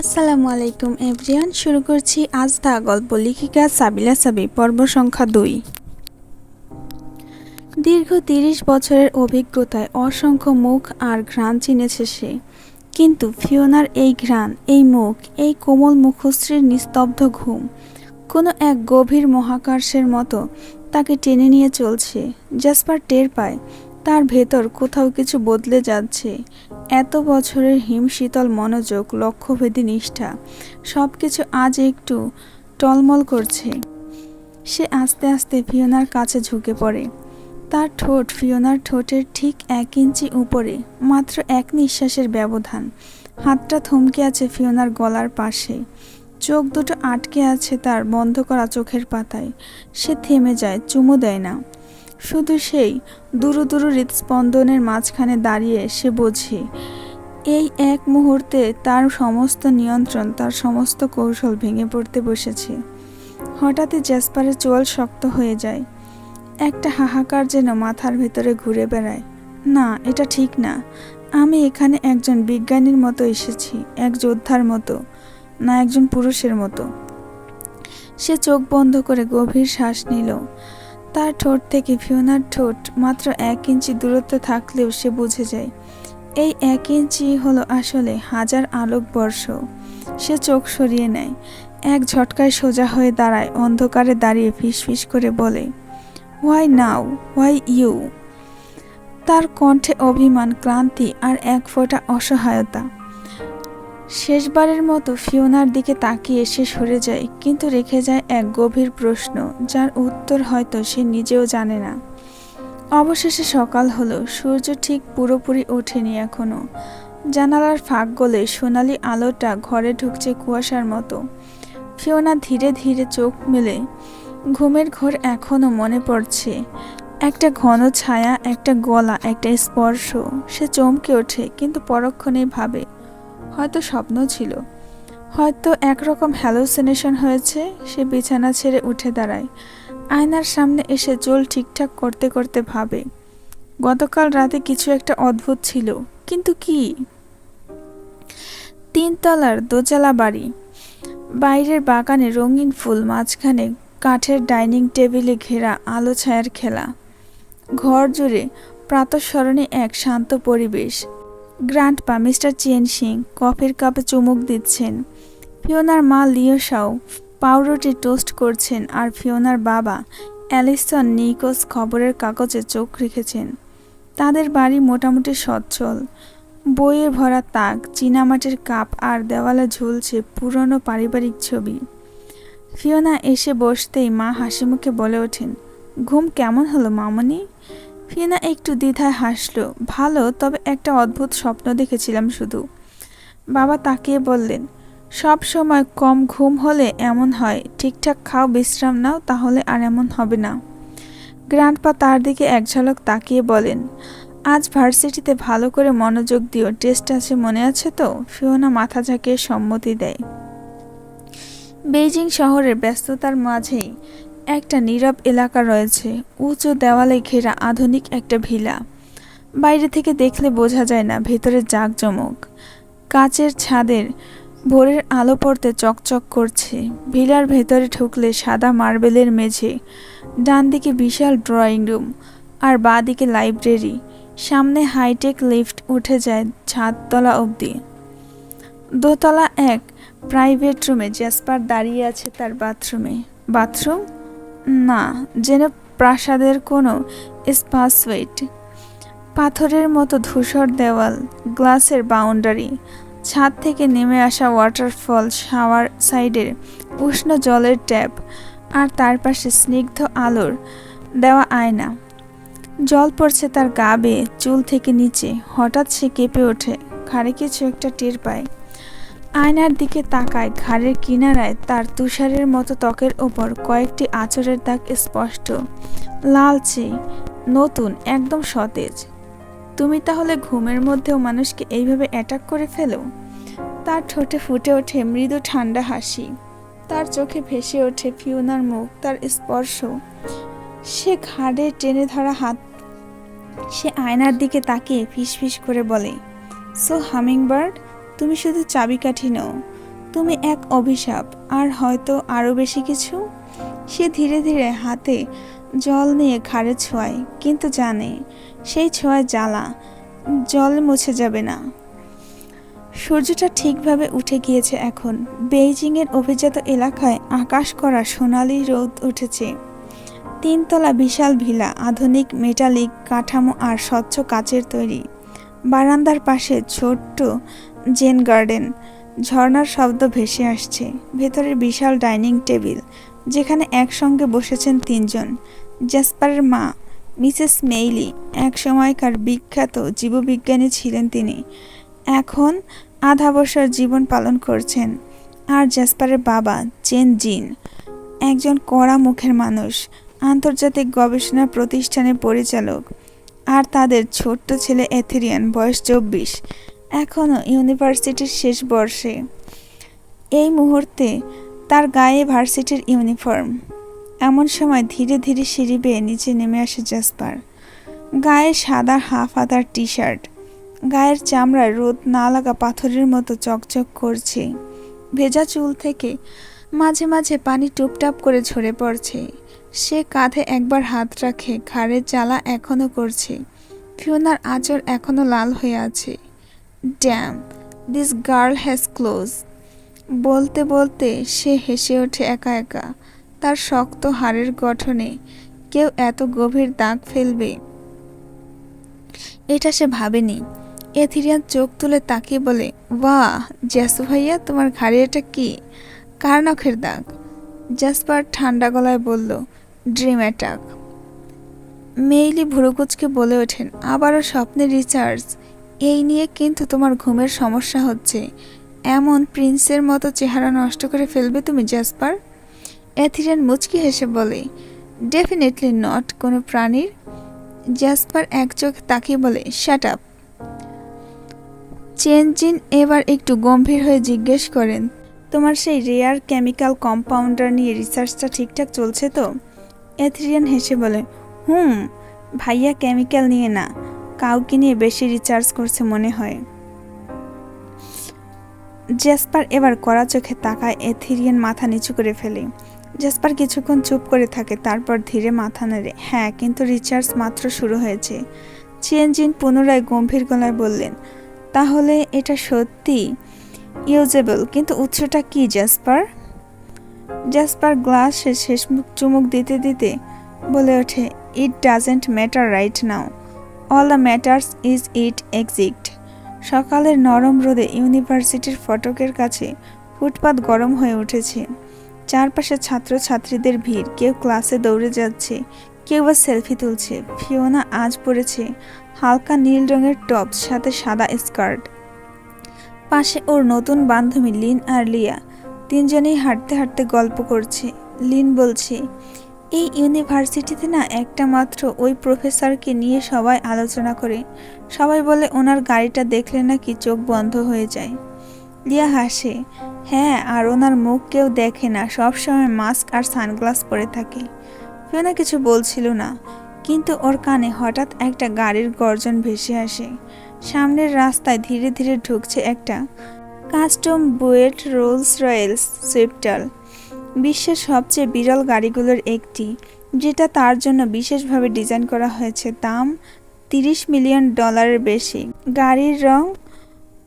আসসালামু আলাইকুম এভরিওয়ান, শুরু করছি আজ দা গল্প লেখিকা সাবিলা সাবি পর্ব সংখ্যা দুই। দীর্ঘ তিরিশ বছরের অভিজ্ঞতায় অসংখ্য মুখ আর ঘ্রাণ চিনেছে সে। কিন্তু ফিওনার এই ঘ্রাণ, এই মুখ, এই কোমল মুখশ্রীর নিস্তব্ধ ঘুম, কোনো এক গভীর মহাকাশের মতো তাকে টেনে নিয়ে চলছে। জাসপার টের পায়, তার ভেতর কোথাও কিছু বদলে যাচ্ছে। এত বছরের হিমশীতল মনোযোগ, লক্ষ্যভেদী নিষ্ঠা সব কিছু আজ একটু টলমল করছে। সে আস্তে আস্তে ফিওনার কাছে ঝুঁকে পড়ে। তার ঠোঁট ফিওনার ঠোঁটের ঠিক এক ইঞ্চি উপরে, মাত্র এক নিঃশ্বাসের ব্যবধান। হাতটা থমকে আছে ফিওনার গলার পাশে। চোখ দুটো আটকে আছে তার বন্ধ করা চোখের পাতায়। সে থেমে যায়, চুমু দেয় না। শুধু সেই দুরু দুরু হৃদস্পন্দনের মাঝখানে দাঁড়িয়ে সে বোঝে, এই এক মুহূর্তে তার সমস্ত নিয়ন্ত্রণ, তার সমস্ত কৌশল ভেঙে পড়তে বসেছে। হঠাৎই জ্যাসপারের চোয়াল শক্ত হয়ে যায়। একটা হাহাকার যেন মাথার ভেতরে ঘুরে বেড়ায়। না, এটা ঠিক না। আমি এখানে একজন বিজ্ঞানীর মতো এসেছি, এক যোদ্ধার মতো, না একজন পুরুষের মতো। সে চোখ বন্ধ করে গভীর শ্বাস নিল। তার ঠোঁট থেকে ফিওনার ঠোঁট মাত্র এক ইঞ্চি দূরত্বে থাকলেও সে বুঝে যায়। এই এক ইঞ্চি হলো আসলে হাজার আলোক বর্ষ। সে চোখ সরিয়ে নেয়। এক ঝটকায় সোজা হয়ে দাঁড়ায়, অন্ধকারে দাঁড়িয়ে ফিস করে বলে হোয়াই নাও হোয়াই ইউ তার কণ্ঠে অভিমান, ক্লান্তি আর এক ফোঁটা অসহায়তা। শেষবারের মতো ফিওনার দিকে তাকিয়ে সে সরে যায়, কিন্তু রেখে যায় এক গভীর প্রশ্ন, যার উত্তর হয়তো সে নিজেও জানে না। অবশেষে সকাল হলো, সূর্য ঠিক পুরোপুরি ওঠেনি এখনও। জানালার ফাঁক গলে সোনালি আলোটা ঘরে ঢুকছে কুয়াশার মতো। ফিওনা ধীরে ধীরে চোখ মেলে, ঘুমের ঘোর এখনও মনে পড়ছে। একটা ঘন ছায়া, একটা গলা, একটা স্পর্শ, সে চমকে ওঠে, কিন্তু পরক্ষণেই ভাবে হয়তো স্বপ্ন ছিল। হয়তো একরকম হ্যালোসিনেশন হয়েছে, সে বিছানা ছেড়ে উঠে দাঁড়ায়। আয়নার সামনে এসে চুল ঠিকঠাক করতে করতে ভাবে, গতকাল রাতে কিছু একটা অদ্ভুত ছিল, কিন্তু কি? তিনতলার দোচালা বাড়ি, বাইরের বাগানে রঙিন ফুল, মাঝখানে কাঠের ডাইনিং টেবিলে ঘেরা আলো ছায়ার খেলা। ঘর জুড়ে প্রাতঃস্মরণে এক শান্ত পরিবেশ গ্রান্ট পা মিস্টার চেন সিং, কফির কাপে চুমুক দিচ্ছেন। ফিওনার মা লিওসাও পাউরুটি টোস্ট করছেন আর ফিওনার বাবা অ্যালিসন নিকোস খবরের কাগজে চোখ রেখেছেন। তাদের বাড়ি মোটামুটি সচ্ছল। বইয়ে ভরা তাক, চীনামাটির কাপ আর দেওয়ালে ঝুলছে পুরনো পারিবারিক ছবি। ফিওনা এসে বসতেই মা হাসি মুখে বলে ওঠেন, ঘুম কেমন হলো মামনি? ফিনা একটু দ্বিধায় হাসলো। ভালো, তবে একটা অদ্ভুত স্বপ্ন দেখেছিলাম শুধু। বাবা তাকিয়ে বললেন, সব সময় কম ঘুম হলে এমন হয়, ঠিকঠাক খাও, বিশ্রাম নাও, তাহলে আর এমন হবে না। গ্রান্ডপা তার দিকে এক ঝলক তাকিয়ে বলেন, আজ ভার্সিটিতে ভালো করে মনোযোগ দিও, টেস্ট আছে মনে আছে তো? ফিওনা মাথা ঝাঁকিয়ে সম্মতি দেয়। বেইজিং শহরের ব্যস্ততার মাঝেই একটা নীরব এলাকা রয়েছে। উঁচু দেওয়ালে ঘেরা আধুনিক একটা ভিলা। বাইরে থেকে দেখলে বোঝা যায় না, ভেতরে জাঁকজমক। কাচের ছাদের ভোরের আলো পড়তে চকচক করছে। ভিলার ভেতরে ঢুকলে সাদা মার্বেলের মেঝে ডান দিকে বিশাল ড্রয়িং রুম আর বাঁ দিকে লাইব্রেরি। সামনে হাইটেক লিফট উঠে যায় ছাদতলা অবধি। দোতলা এক প্রাইভেট রুমে জ্যাসপার দাঁড়িয়ে আছে তার বাথরুমে। বাথরুম? না, যেন প্রাসাদের কোনো স্পাসওয়েট, পাথরের মতো ধূসর দেওয়াল, গ্লাসের বাউন্ডারি, ছাদ থেকে নেমে আসা ওয়াটারফল শাওয়ার সাইডের উষ্ণ জলের ট্যাপ, আর তার পাশে স্নিগ্ধ আলোর দেওয়া আয়না। জল পড়ছে তার গা বেয়ে, চুল থেকে নিচে। হঠাৎ সে কেঁপে ওঠে। ঘাড়ে কিছু একটা টের পায়। আয়নার দিকে তাকায়, ঘাড়ের কিনারায় তার তুষারের মতো ত্বকের ওপর কয়েকটি আচরের দাগ স্পষ্ট। লালচে নতুন, একদম সতেজ। তুমি তাহলে ঘুমের মধ্যেও মানুষকে এইভাবে অ্যাটাক করে ফেলো? তার ঠোঁটে ফুটে ওঠে মৃদু ঠান্ডা হাসি। তার চোখে ভেসে ওঠে ফিওনার মুখ, তার স্পর্শ। সে ঘাড়ে টেনে ধরা হাত, সে আয়নার দিকে তাকিয়ে ফিস ফিস করে বলে সো হামিং বার্ড তুমি শুধু চাবিকাঠি নও, তুমি এক অভিশাপ, আর হয়তো আরও বেশি কিছু? সে ধীরে ধীরে হাতে জল নিয়ে ঘাড়ে ছোঁয়ায়, কিন্তু জানে সেই ছোঁয়ায় জ্বালা, জল মুছে যাবে না। সূর্যটা ঠিকভাবে উঠে গিয়েছে এখন। বেইজিংয়ের অভিজাত এলাকায় আকাশ করা সোনালি রোদ উঠেছে। তিনতলা বিশাল ভিলা, আধুনিক মেটালিক কাঠামো আর স্বচ্ছ কাচের তৈরি। বারান্দার পাশে ছোট্ট জেন গার্ডেন। ঝর্নার শব্দ ভেসে আসছে। ভেতরের বিশাল ডাইনিং টেবিল, যেখানে একসঙ্গে বসেছেন তিনজন। জ্যাসপারের মা, মিসেস মেইলি এক সময়কার বিখ্যাত জীববিজ্ঞানী ছিলেন তিনি। এখন আধা বছর জীবন পালন করছেন। আর জ্যাসপারের বাবা চেন জিন, একজন কড়া মুখের মানুষ, আন্তর্জাতিক গবেষণা প্রতিষ্ঠানের পরিচালক। আর তাদের ছোট্ট ছেলে এথেরিয়ান, বয়স চব্বিশ। এখনও ইউনিভার্সিটির শেষ বর্ষে। এই মুহূর্তে তার গায়ে ভার্সিটির ইউনিফর্ম। এমন সময় ধীরে ধীরে সিঁড়ি বেয়ে নিচে নেমে আসে জাসপার। গায়ে সাদা হাফ আদার টি শার্ট গায়ের চামড়ায় রোদ না লাগা পাথরের মতো চকচক করছে। ভেজা চুল থেকে মাঝে মাঝে পানি টুপটাপ করে ঝরে পড়ছে। সে কাঁধে একবার হাত রাখে, ঘাড়ের জ্বালা এখনও করছে। ফিওনার আঁচড় এখনও লাল হয়ে আছে। Damn this girl has close বলতে বলতে সে হেসে ওঠে একা একা। তার শক্ত হাড়ের গঠনে কেউ এত গভীর দাগ ফেলবে। এটা সে ভাবেনি। এথিরিয়ান চোখ তুলে তাকিয়ে বলে, বাহ, জ্যাসু ভাইয়া, তোমার ঘাড়ে এটা কি? কার নখের দাগ? জাসপার ঠান্ডা গলায় বলল ড্রিম অ্যাটাক মেইলি ভুরুকুচকে বলে ওঠেন, আবারও স্বপ্নের রিচার্জ এই নিয়ে কিন্তু তোমার ঘুমের সমস্যা হচ্ছে। এমন প্রিন্সের মতো চেহারা নষ্ট করে ফেলবে তুমি, জাসপার? এথিরিয়ান মুচকি হেসে বলে ডেফিনেটলি নট কোনো প্রাণীর? জাসপার এক চোখ তাকিয়ে বলে শ্যাট আপ চেনজিন এবার একটু গম্ভীর হয়ে জিজ্ঞেস করেন, তোমার সেই রেয়ার কেমিক্যাল কম্পাউন্ডার নিয়ে রিসার্চটা ঠিকঠাক চলছে তো? এথিরিয়ান হেসে বলে, হুম, ভাইয়া কেমিক্যাল নিয়ে না। কাউকে নিয়ে বেশি রিচার্জ করছে মনে হয়। জেসপার এবার কড়া চোখে তাকায় এথিরিয়ান মাথা নিচু করে ফেলে। জেসপার কিছুক্ষণ চুপ করে থাকে, তারপর ধীরে মাথা নেড়ে হ্যাঁ কিন্তু রিচার্জ মাত্র শুরু হয়েছে। চিয়েনজিন পুনরায় গম্ভীর গলায় বললেন, তাহলে এটা সত্যি ইউজেবল কিন্তু উৎসটা কি জাসপার জাসপার গ্লাসে শেষ মুখ চুমুক দিতে দিতে বলে ওঠে it doesn't matter right now all the matters is it exists সকালের নরম রোদে ইউনিভার্সিটির ফটকের কাছে ফুটপাত গরম হয়ে উঠেছে। চারপাশে ছাত্রছাত্রীদের ভিড়। কেউ ক্লাসে দৌড়ে যাচ্ছে, কেউ বা সেলফি তুলছে। ফিওনা আজ পড়েছে হালকা নীল রঙের টপ সাথে সাদা স্কার্ট। পাশে ওর নতুন বান্ধবী লিন আর লিয়া। তিনজনেই হাঁটতে হাঁটতে গল্প করছে। লিন বলছে এই ইউনিভার্সিটিতে না একটা মাত্র ওই প্রফেসরকে নিয়ে সবাই আলোচনা করে। সবাই বলে, ওনার গাড়িটা দেখলে নাকি চোখ বন্ধ হয়ে যায়। লিয়া হাসে হ্যাঁ আর ওনার মুখ কেউ দেখে না, সবসময় মাস্ক আর সানগ্লাস পরে থাকে। ফিওনা কিছু বলছিল না, কিন্তু ওর কানে হঠাৎ একটা গাড়ির গর্জন ভেসে আসে। সামনের রাস্তায় ধীরে ধীরে ঢুকছে একটা custom BUET Rolls Royce Sweptail বিশ্বের সবচেয়ে বিরল গাড়িগুলোর একটি, যেটা তার জন্য বিশেষভাবে ডিজাইন করা হয়েছে, দাম তিরিশ মিলিয়ন ডলারের বেশি। গাড়ির রং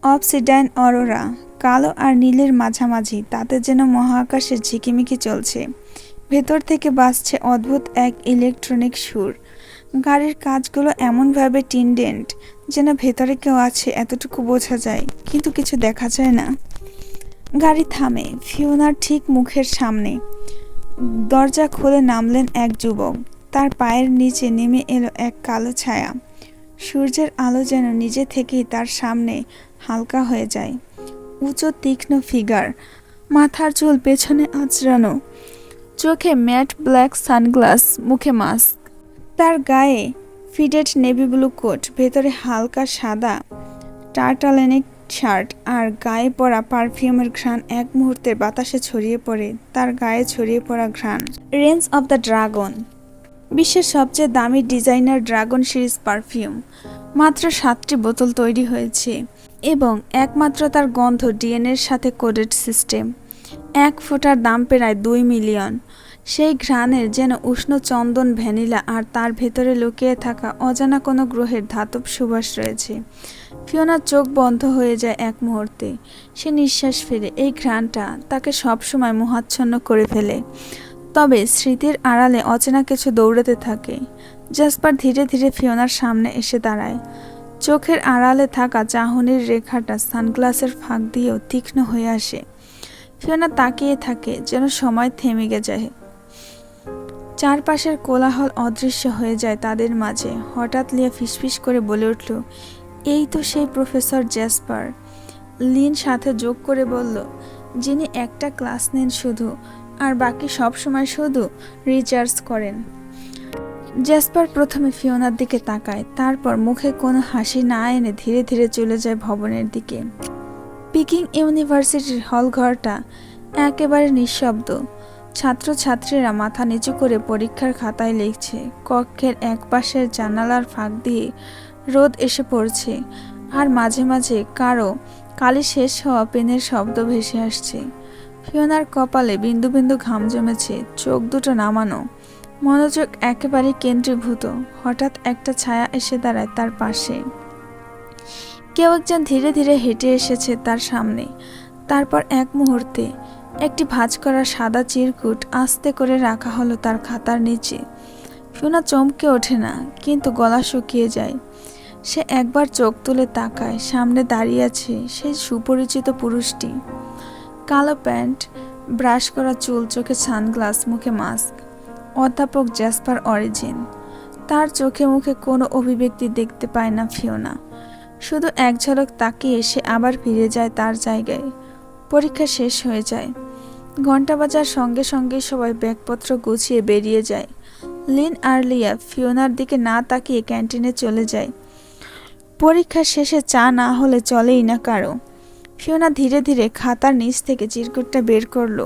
অপসিডাইন অরোরা, কালো আর নীলের মাঝামাঝি, তাতে যেন মহাকাশে ঝিকিমিকি চলছে। ভেতর থেকে বাজছে অদ্ভুত এক ইলেকট্রনিক সুর। গাড়ির কাজগুলো এমনভাবে টিনডেন্ট, যেন ভেতরে কেউ আছে, এতটুকু বোঝা যায়, কিন্তু কিছু দেখা যায় না। গাড়ি থামে। ফিওনার ঠিক মুখের সামনে। দরজা খুলে নামলেন এক যুবক। তার পায়ের নিচে নেমে এলো এক কালো ছায়া। সূর্যের আলো যেন নিজে থেকেই তার সামনে হালকা হয়ে যায়। উঁচু, তীক্ষ্ণ ফিগার। মাথার চুল পেছনে আঁচড়ানো। চোখে ম্যাট, ব্ল্যাক সানগ্লাস, মুখে মাস্ক। তার গায়ে ফিডেড নেভি ব্লু কোট, ভেতরে হালকা সাদা টার্টালেনিক শার্ট আর গায়ে পড়া পারফিউমের ঘ্রাণ এক মুহূর্তে বাতাসে ছড়িয়ে পড়ে, তার গায়ে ছড়িয়ে পড়া ঘ্রাণ। রেঞ্জ অফ দ্য ড্রাগন বিশ্বের সবচেয়ে দামি ডিজাইনার ড্রাগন সিরিজ পারফিউম। মাত্র সাতটি বোতল তৈরি হয়েছে এবং একমাত্র তার গন্ধ ডিএনএর সাথে কোডেড সিস্টেম। এক ফোঁটার দাম প্রায় দুই মিলিয়ন। সেই ঘ্রাণের যেন উষ্ণ চন্দন ভ্যানিলা আর তার ভেতরে লুকিয়ে থাকা অজানা কোনো গ্রহের ধাতব সুবাস রয়েছে। ফিওনার চোখ বন্ধ হয়ে যায় এক মুহূর্তে। সে নিঃশ্বাস ফেলে। এই ঘ্রাণটা তাকে সবসময় মোহাচ্ছন্ন করে ফেলে। তবে স্মৃতির আড়ালে অচেনা কিছু দৌড়াতে থাকে। জাসপার ধীরে ধীরে ফিওনার সামনে এসে দাঁড়ায়। চোখের আড়ালে থাকা চাহনির রেখাটা সানগ্লাসের ফাঁক দিয়েও তীক্ষ্ণ হয়ে আসে। ফিওনা তাকিয়ে থাকে যেন সময় থেমে গে যায়। চারপাশের কোলাহল অদৃশ্য হয়ে যায় তাদের মাঝে। হঠাৎ লিয়া ফিসফিস করে বলে উঠল এই তো সেই প্রফেসর জ্যাসপার লিন সাথে যোগ করে বলল, যিনি একটা ক্লাস নেন শুধু, আর বাকি সব সময় শুধু রিচার্জ করেন। জ্যাসপার প্রথমে ফিওনার দিকে তাকায়, তারপর মুখে কোনো হাসি না এনে ধীরে ধীরে চলে যায় ভবনের দিকে। পিকিং ইউনিভার্সিটির হলঘরটা একেবারে নিঃশব্দ। ছাত্রছাত্রীরা মাথা নিচু করে পরীক্ষার খাতায় লিখছে, কক্ষের এক পাশের জানালার ফাঁক দিয়ে রোদ এসে পড়ছে, আর মাঝে মাঝে কারও কালি শেষ হওয়া পেনের শব্দ ভেসে আসছে। ফিওনার কপালে বিন্দু বিন্দু ঘাম জমেছে, চোখ দুটো নামানো। মনোযোগ একেবারে কেন্দ্রীভূত, হঠাৎ একটা ছায়া এসে দাঁড়ায় তার পাশে। কেউ একজন ধীরে ধীরে হেঁটে এসেছে তার সামনে। তারপর এক মুহূর্তে একটি ভাঁজ করা সাদা চিরকুট আস্তে করে রাখা হলো তার খাতার নিচে। ফিওনা চমকে ওঠে না, কিন্তু গলা শুকিয়ে যায়। সে একবার চোখ তুলে তাকায়, সামনে দাঁড়িয়ে আছে সেই সুপরিচিত পুরুষটি। কালো প্যান্ট, ব্রাশ করা চুল, চোখে সানগ্লাস, মুখে মাস্ক। অধ্যাপক জ্যাসপার অরিজিন। তার চোখে মুখে কোনো অভিব্যক্তি দেখতে পায় না ফিওনা। শুধু এক ঝলক তাকিয়ে সে আবার ফিরে যায় তার জায়গায়। পরীক্ষা শেষ হয়ে যায়। ঘণ্টা বাজার সঙ্গে সঙ্গে সবাই ব্যাগপত্র গুছিয়ে বেরিয়ে যায়। লিন আর লিয়া ফিওনার দিকে না তাকিয়ে ক্যান্টিনে চলে যায়। পরীক্ষা শেষে চা না হলে চলেই না কারও। ফিওনা ধীরে ধীরে খাতার নিচ থেকে চিরকুটটা বের করল।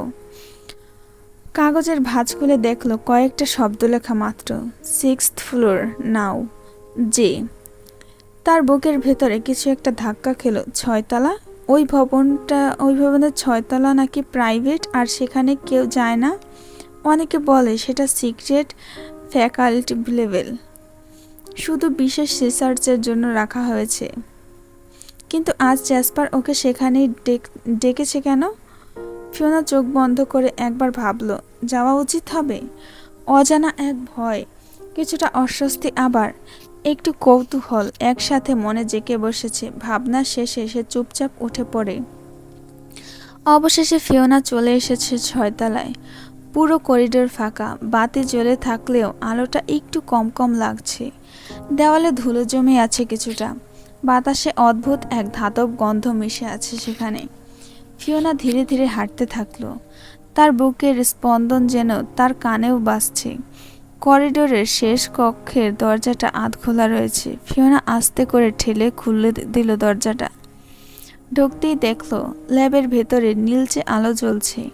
কাগজের ভাঁজ খুলে দেখল কয়েকটা শব্দ লেখা মাত্র সিক্স ফ্লোর নাও, জে। তার বুকের ভেতরে কিছু একটা ধাক্কা খেলো, ছয়তলা? ওই ভবনটা, ওই ভবনের ছয়তলা নাকি প্রাইভেট আর সেখানে কেউ যায় না? অনেকে বলে সেটা সিক্রেট ফ্যাকাল্টি লেভেল। শুধু বিশেষ রিসার্চের জন্য রাখা হয়েছে। কিন্তু আজ জ্যাসপার ওকে সেখানেই ডেকেছে কেন? ফিওনা চোখ বন্ধ করে একবার ভাবলো, যাওয়া উচিত হবে? অজানা এক ভয়, কিছুটা অস্বস্তি আবার, একটু কৌতূহল একসাথে মনে জেকে বসেছে। ভাবনা শেষে সে চুপচাপ উঠে পড়ে। অবশেষে ফিওনা চলে এসেছে ছয়তলায়। পুরো করিডোর ফাঁকা, বাতি জ্বলে থাকলেও আলোটা একটু কম কম লাগছে। দেওয়ালে ধুলো জমে আছে কিছুটা। বাতাসে অদ্ভুত এক ধাতব গন্ধ মিশে আছে সেখানে। ফিওনা ধীরে ধীরে হাঁটতে থাকল। তার বুকের স্পন্দন যেন তার কানেও বাজছে। করিডোরের শেষ কক্ষের দরজাটা আধ খোলা রয়েছে। ফিওনা আস্তে করে ঠেলে খুলে দিল দরজাটা। ঢুকতেই দেখল, ল্যাবের ভেতরে নীলচে আলো জ্বলছে।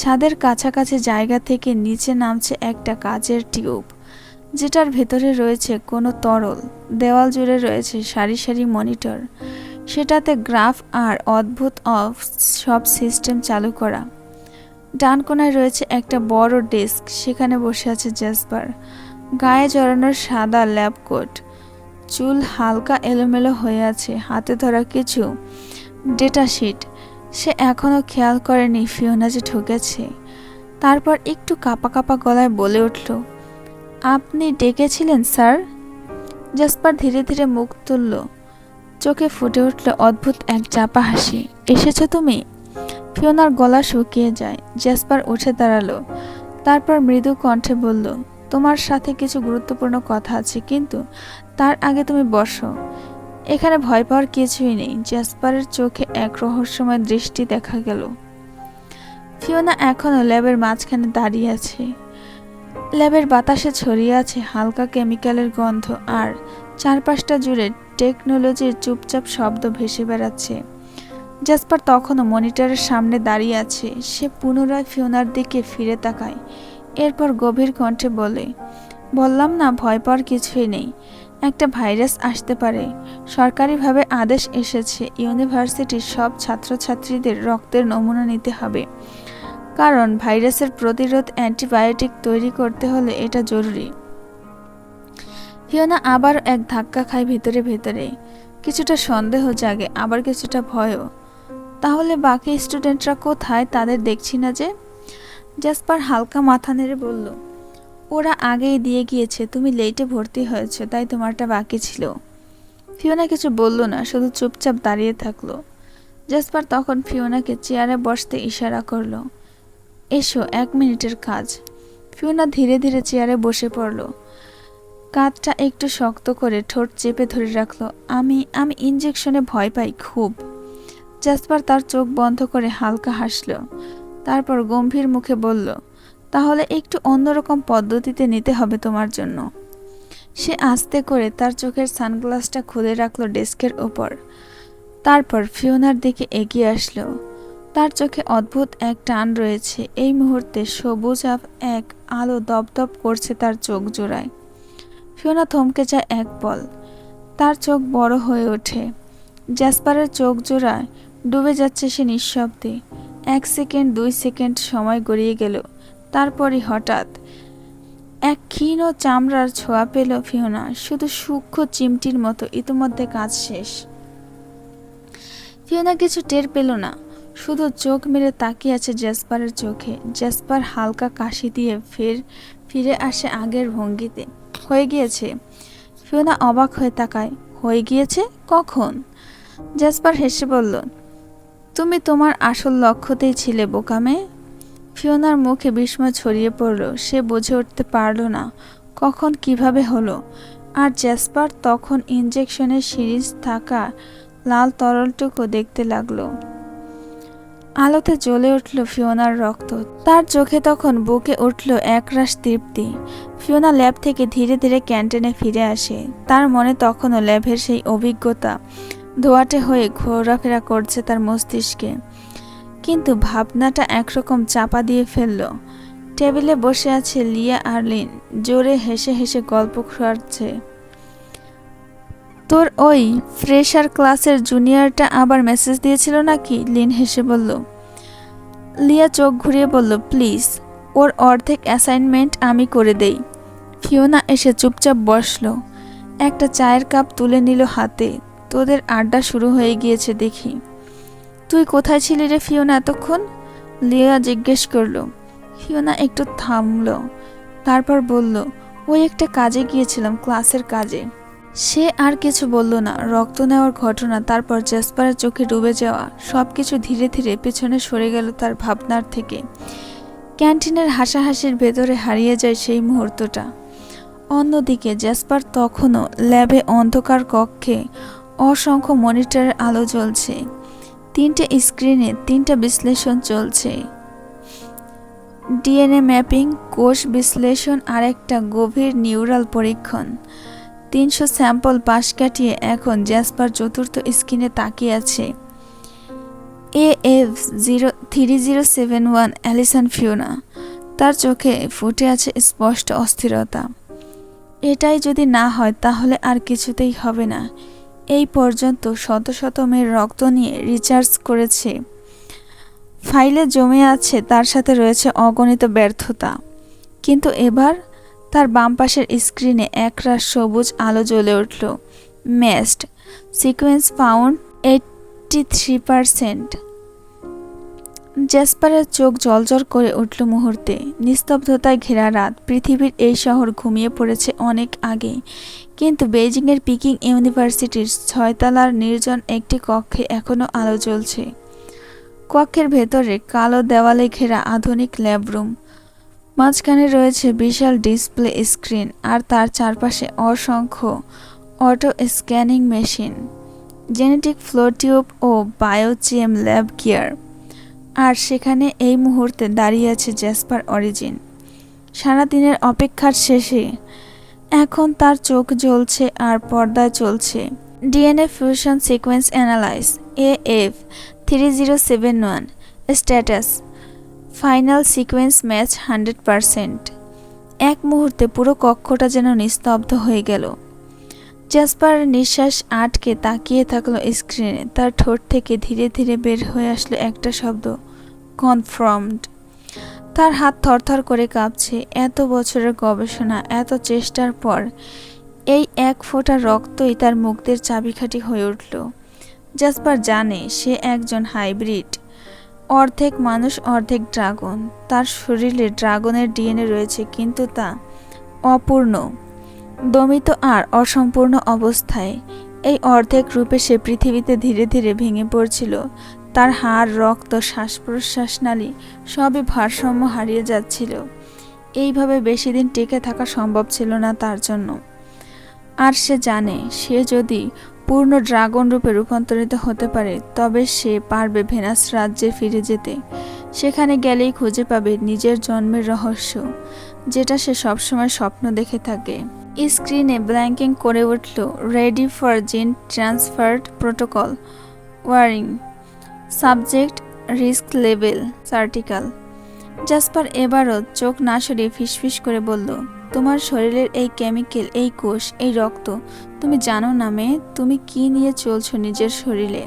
ছাদের কাছাকাছি জায়গা থেকে নিচে নামছে একটা কাচের টিউব, যেটার ভেতরে রয়েছে কোনো তরল, দেওয়াল জুড়ে রয়েছে সারি সারি মনিটর। সেটাতে গ্রাফ আর অদ্ভুত অফ সব সিস্টেম চালু করা। ডান কোনায় রয়েছে একটা বড় ডেস্ক, সেখানে বসে আছে জ্যাসপার গায়ে জড়ানোর সাদা ল্যাব কোট। চুল হালকা এলোমেলো হয়ে আছে, হাতে ধরা কিছু ডেটা শিট। সে এখনও খেয়াল করেনি ফিওনা যে ঠকেছে। তারপর একটু কাপা কাপা গলায় বলে উঠল, আপনি ডেকেছিলেন, স্যার? জাসপার ধীরে ধীরে মুখ তুলল। চোখে ফুটে উঠল অদ্ভুত এক চাপা হাসি, এসেছ তুমি? ফিওনার গলা শুকিয়ে যায়। জ্যাসপার উঠে দাঁড়াল, তারপর মৃদু কণ্ঠে বলল, তোমার সাথে কিছু গুরুত্বপূর্ণ কথা আছে, কিন্তু তার আগে তুমি বসো। এখানে ভয় পাওয়ার কিছুই নেই। জ্যাসপারের চোখে এক রহস্যময় দৃষ্টি দেখা গেল। ফিওনা এখনও ল্যাবের মাঝখানে দাঁড়িয়ে আছে। ল্যাবের বাতাসে ছড়িয়ে আছে হালকা কেমিক্যালের গন্ধ আর চারপাশটা জুড়ে টেকনোলজির চুপচাপ শব্দ ভেসে বেড়াচ্ছে। জাসপার তখনও মনিটরের সামনে দাঁড়িয়ে আছে। সে পুনরায় ফিওনার দিকে ফিরে তাকায়। এরপর গভীর কণ্ঠে বলে, বললাম না, ভয় পাওয়ার কিছুই নেই। একটা ভাইরাস আসতে পারে। সরকারিভাবে আদেশ এসেছে, ইউনিভার্সিটির সব ছাত্রছাত্রীদের রক্তের নমুনা নিতে হবে। কারণ ভাইরাসের প্রতিরোধ অ্যান্টিবায়োটিক তৈরি করতে হলে এটা জরুরি। ফিওনা আবার এক ধাক্কা খায় ভেতরে ভেতরে। কিছুটা সন্দেহ জাগে, আবার কিছুটা ভয়ও। তাহলে বাকি স্টুডেন্টরা কোথায় তাদের দেখছি না যে? জাসপার হালকা মাথা নেড়ে বলল ওরা আগেই দিয়ে গিয়েছে, তুমি লেটে ভর্তি হয়েছে, তাই তোমারটা বাকি ছিল। ফিওনা কিছু বলল না, শুধু চুপচাপ দাঁড়িয়ে থাকল। জাসপার তখন ফিওনাকে চেয়ারে বসতে ইশারা করল। এসো, এক মিনিটের কাজ। ফিওনা ধীরে ধীরে চেয়ারে বসে পড়ল। কাঁধটা একটু শক্ত করে ঠোঁট চেপে ধরে রাখল। আমি আমি ইঞ্জেকশনে ভয় পাই খুব। জাসপার তার চোখ বন্ধ করে হালকা হাসলো। তারপর গম্ভীর মুখে বলল তাহলে একটু অন্যরকম পদ্ধতিতে নিতে হবে তোমার জন্য। সে আস্তে করে তার চোখের সানগ্লাসটা খুলে রাখল ডেস্কের ওপর। তারপর ফিওনার দিকে এগিয়ে আসলো। তার চোখে অদ্ভুত এক টান রয়েছে। এই মুহূর্তে সবুজ এক আলো দপদপ করছে তার চোখ জোড়ায়। ফিওনা থমকে যায় এক পল। তার চোখ বড় হয়ে ওঠে। জ্যাসপারের চোখ জোড়ায় ডুবে যাচ্ছে সে নিঃশব্দে। এক সেকেন্ড, দুই সেকেন্ড সময় গড়িয়ে গেল। তারপরই হঠাৎ এক ক্ষীণ চামড়ার ছোঁয়া পেল ফিওনা, শুধু সূক্ষ্ম চিমটির মতো, ইতোমধ্যে কাজ শেষ। ফিওনা কিছু টের পেল না, শুধু চোখ মেরে তাকিয়ে আছে জ্যাসপারের চোখে। জ্যাসপার হালকা কাশি দিয়ে ফের ফিরে আসে আগের ভঙ্গিতে। হয়ে গিয়েছে। ফিওনা অবাক হয়ে তাকায়। হয়ে গিয়েছে? কখন? জ্যাসপার হেসে বলল, তুমি তোমার আসল লক্ষ্যতেই ছিলে বোকামে? ফিওনার মুখে বিস্ময় ছড়িয়ে পড়ল। সে বুঝে উঠতে পারল না কখন কীভাবে হলো। আর জ্যাসপার তখন ইঞ্জেকশনের সিরিজ থাকা লাল তরলটুকু দেখতে লাগল। আলোতে জ্বলে উঠল ফিওনার রক্ত। তার চোখে তখন বুকে উঠল একরাশ তৃপ্তি। ফিওনা ল্যাব থেকে ধীরে ধীরে ক্যান্টিনে ফিরে আসে। তার মনে তখনও ল্যাবের সেই অভিজ্ঞতা ধোয়াটে হয়ে ঘোরাফেরা করছে তার মস্তিষ্কে। কিন্তু ভাবনাটা একরকম চাপা দিয়ে ফেলল। টেবিলে বসে আছে লিয়া আরলিন জোরে হেসে হেসে গল্প খোয়াচ্ছে তোর ওই ফ্রেশার ক্লাসের জুনিয়রটা আবার মেসেজ দিয়েছিল নাকি? লিন হেসে বলল। লিয়া চোখ ঘুরিয়ে বলল, প্লিজ, ওর অর্ধেক অ্যাসাইনমেন্ট আমি করে দেই। ফিওনা এসে চুপচাপ বসল। একটা চায়ের কাপ তুলে নিল হাতে। তোদের আড্ডা শুরু হয়ে গিয়েছে দেখি। তুই কোথায় ছিলি রে ফিওনা? এতক্ষণ লিয়া জিজ্ঞেস করল। ফিওনা একটু থামল, তারপর বলল, ওই একটা কাজে গিয়েছিলাম, ক্লাসের কাজে। সে আর কিছু বলল না। রক্ত নেওয়ার ঘটনা, তারপর জেসপারের চোখে ডুবে যাওয়া সব কিছু ধীরে ধীরে পেছনে সরে গেল তার ভাবনার থেকে। ক্যান্টিনের হাসাহাসির ভেতরে হারিয়ে যায় সেই মুহূর্তটা। অন্যদিকে জেসপার তখনও ল্যাবে অন্ধকার কক্ষে অসংখ্য মনিটরের আলো জ্বলছে। তিনটে স্ক্রিনে তিনটা বিশ্লেষণ চলছে। ডিএনএ ম্যাপিং, কোষ বিশ্লেষণ, আর একটা গভীর নিউরাল পরীক্ষণ। তিনশো স্যাম্পল পাশ কাটিয়ে এখন জ্যাসপার চতুর্থ স্ক্রিনে তাকিয়ে আছে। A F zero three zero seven one Alison Fiona, তার চোখে ফুটে আছে স্পষ্ট অস্থিরতা। এটাই যদি না হয় তাহলে আর কিছুতেই হবে না। এই পর্যন্ত শত শত মেয়ের রক্ত নিয়ে রিচার্জ করেছে। ফাইলে জমে আছে, তার সাথে রয়েছে অগণিত ব্যর্থতা। কিন্তু এবার তার বাম পাশের স্ক্রিনে একরাশ সবুজ আলো জ্বলে উঠল। Match sequence found eighty three percent জ্যাসপারের চোখ জলজল করে উঠল মুহূর্তে। নিস্তব্ধতায় ঘেরা রাত, পৃথিবীর এই শহর ঘুমিয়ে পড়েছে অনেক আগে। কিন্তু বেইজিংয়ের পিকিং ইউনিভার্সিটির ছয়তলার নির্জন একটি কক্ষে এখনও আলো জ্বলছে। কক্ষের ভেতরে কালো দেওয়ালে ঘেরা আধুনিক ল্যাবরুম মাঝখানে রয়েছে বিশাল ডিসপ্লে স্ক্রিন আর তার চারপাশে অসংখ্য auto scanning machine, genetic flow tube ও বায়োচিএম ল্যাব গিয়ার। আর সেখানে এই মুহূর্তে দাঁড়িয়ে আছে জ্যাসপার অরিজিন। সারাদিনের অপেক্ষার শেষে এখন তার চোখ জ্বলছে আর পর্দায় চলছে। DNA fusion sequence analyse A F three zero seven one status final sequence match hundred percent এক মুহূর্তে পুরো কক্ষটা যেন নিস্তব্ধ হয়ে গেল। জাসপার নিঃশ্বাস আটকে তাকিয়ে থাকল স্ক্রিনে তার ঠোঁট থেকে ধীরে ধীরে বের হয়ে আসলো একটা শব্দ কনফার্মড তার হাত থরথর করে কাঁপছে। এত বছরের গবেষণা, এত চেষ্টার পর এই এক ফোঁটা রক্তই তার মুক্তের চাবিকাঠি হয়ে উঠল। জাসপার জানে, সে একজন হাইব্রিড, অর্ধেক মানুষ, অর্ধেক ড্রাগন। তার শরীরে ড্রাগনের ডিএনএ রয়েছে, কিন্তু তা অপূর্ণ, দমিত আর অসম্পূর্ণ অবস্থায়। এই অর্ধেক রূপে সে পৃথিবীতে ধীরে ধীরে ভেঙে পড়ছিল। তার হাড়, রক্ত শ্বাস প্রশ্বাস নালী সবই ভারসাম্য হারিয়ে যাচ্ছিল। এইভাবে বেশি দিন টিকে থাকা সম্ভব ছিল না তার জন্য। আর সে জানে, সে যদি পূর্ণ ড্রাগন রূপে রূপান্তরিত হতে পারে, তবে সে পারবে ভেনাস রাজ্যে ফিরে যেতে। সেখানে গেলেই খুঁজে পাবে নিজের জন্মের রহস্য, যেটা সে সবসময় স্বপ্ন দেখে থাকে। স্ক্রিনে ব্ল্যাঙ্কিং করে উঠল ready for gene transferred protocol warning subject risk level critical. Jasper এবারও চোখ না সরিয়ে ফিসফিস করে বলল, তোমার শরীরের এই কেমিক্যাল, এই কোষ, এই রক্ত, তুমি জানো না মেয়ে, তুমি কি নিয়ে চলছো নিজের শরীরে?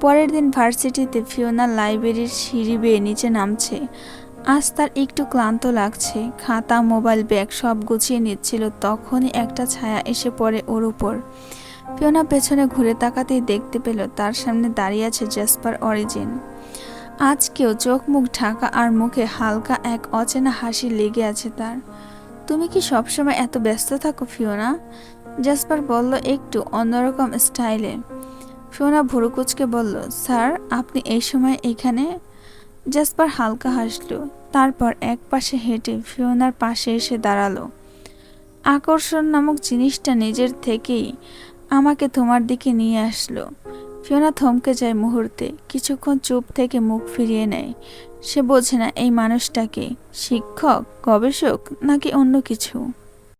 পরের দিন ভার্সিটিতে ফিওনা লাইব্রেরির সিঁড়ি বেয়ে নিচে নামছে। আজ তার একটু ক্লান্ত লাগছে, খাতা, মোবাইল ব্যাগ সব গুছিয়ে নিচ্ছিল, তখনই একটা ছায়া এসে পড়ে ওর উপর। ফিওনা পেছনে ঘুরে তাকাতেই দেখতে পেল তার সামনে দাঁড়িয়ে আছে জাসপার অরিজিন। আজকেও চোখ মুখ ঢাকা আর মুখে হালকা এক অচেনা হাসি লেগে আছে তার। তুমি কি সবসময় এত ব্যস্ত থাকো, ফিওনা? জাসপার বলল একটু অন্যরকম স্টাইলে। ফিওনা ভুরুকুচকে বলল, স্যার, আপনি এই সময় এখানে? জাসপার হালকা হাসলো, তারপর এক পাশে হেঁটে ফিওনার পাশে এসে দাঁড়াল। আকর্ষণ নামক জিনিসটা নিজের থেকেই আমাকে তোমার দিকে নিয়ে আসলো। ফিওনা থমকে যায় মুহূর্তে, কিছুক্ষণ চুপ থেকে মুখ ফিরিয়ে নেয়। সে বোঝে না এই মানুষটাকে শিক্ষক, গবেষক, নাকি অন্য কিছু।